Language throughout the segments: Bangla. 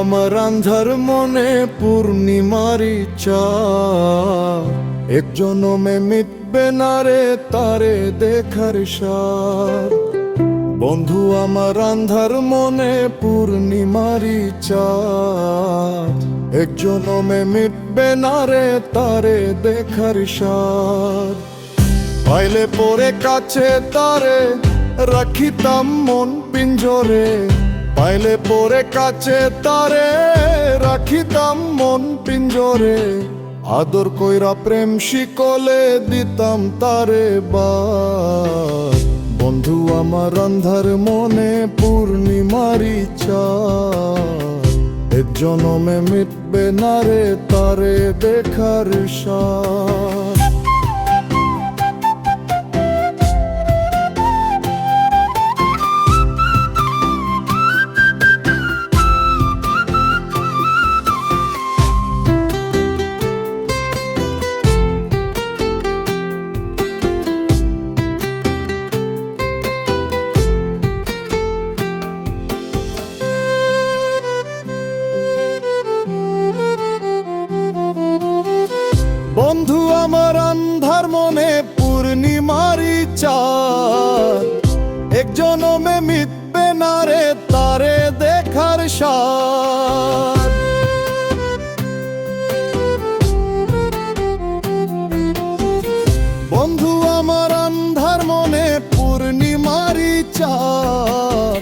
আমার আন্ধার মনে পূর্ণিমার ইচ্ছা। এক জনমে মিটবে না রে তারে দেখার সার বন্ধু, আমার আন্ধার মনে পূর্ণিমার ইচ্ছা। এক জনমে মিটবে না রে তারে দেখার সার পাইলে পরে কাছে তারে রাখিতাম মন পিঞ্জরে। পাইলে পরে কাছে তারে, রাখিতাম মন পিঞ্জরে। আদর কইরা প্রেম শিকলে দিতাম তারে বার। বন্ধু আমার আন্ধার মনে পূর্ণিমার ইচ্ছা। এ জনমে মিটবে না রে তারে দেখার সার। বন্ধু, আমার আন্ধার মনে পূর্ণিমারি চাঁদ এক জনমে মিটবে না রে তারে দেখার সার বন্ধু, আমার আন্ধার মনে পূর্ণিমারি চার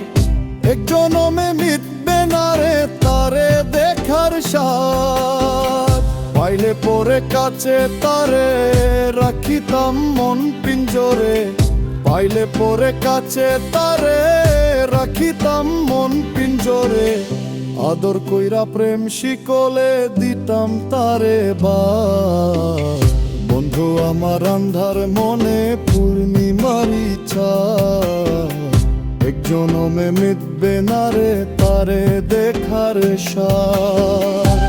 এক জনমে মিটবে না রে তারে দেখার সার পাইলে পরে কাছে তারে রাখিতাম মন পিঞ্জরে। পাইলে পরে কাছে তারে রাখিতাম মন পিঞ্জরে। আদর কইরা প্রেম শিকলে দিতাম তারে বা বন্ধু, আমার আন্ধার মনে পূর্ণিমার ইচ্ছা। এক জনমে মিটবে না রে, তারে দেখার সার।